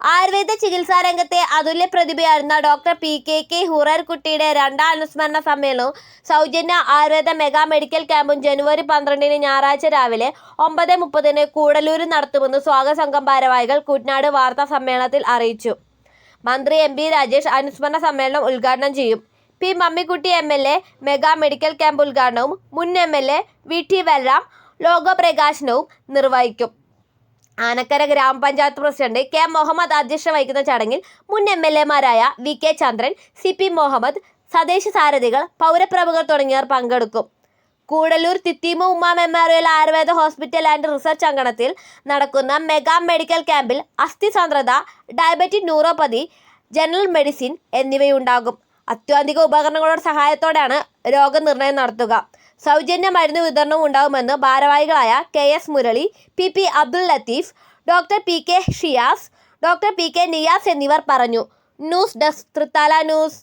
ആയുർവേദ ചികിത്സാ രംഗത്തെ അതുല്യ പ്രതിഭയായിരുന്ന ഡോക്ടർ പി കെ കെ ഹുറേർകുട്ടിയുടെ രണ്ടാം അനുസ്മരണ സമ്മേളനവും സൗജന്യ ആയുർവേദ മെഗാ മെഡിക്കൽ ക്യാമ്പും ജനുവരി പന്ത്രണ്ടിന് ഞായറാഴ്ച രാവിലെ ഒമ്പത് മുപ്പതിന് കൂടലൂരിൽ നടത്തുമെന്ന് സ്വാഗത സംഘം ഭാരവാഹികൾ കുട്ടനാട് വാർത്താ സമ്മേളനത്തിൽ അറിയിച്ചു. മന്ത്രി എം പി രാജേഷ് അനുസ്മരണ സമ്മേളനം ഉദ്ഘാടനം ചെയ്യും. P Mammikutty M L A mega medical camp ഉദ്ഘാടനവും മുൻ M L A V T Balaram logo പ്രകാശനവും നിർവഹിക്കും. ആനക്കര ഗ്രാമപഞ്ചായത്ത് പ്രസിഡന്റ് കെ മുഹമ്മദ് അധ്യക്ഷ വഹിക്കുന്ന ചടങ്ങിൽ മുൻ M L എമാരായ V K Chandran C P Muhammad സ്വദേശ സാരഥികൾ പൗരപ്രമുഖർ തുടങ്ങിയവർ പങ്കെടുക്കും. Koodallur Thitheema Umma memorial Ayurveda hospital and research അങ്കണത്തിൽ നടക്കുന്ന മെഗാ മെഡിക്കൽ ക്യാമ്പിൽ അസ്ഥി സാന്ദ്രത ഡയബറ്റിക് ന്യൂറോപ്പതി ജനറൽ മെഡിസിൻ എന്നിവയുണ്ടാകും. അത്യാധിക ഉപകരണങ്ങളുടെ സഹായത്തോടെയാണ് രോഗനിർണയം നടത്തുക. സൗജന്യ മരുന്ന് വിതരണവും ഉണ്ടാകുമെന്ന് ഭാരവാഹികളായ K S Murali P P Abdul Latheef doctor P K Shiyas doctor P K Niyas എന്നിവർ പറഞ്ഞു. News desk Thrithala news.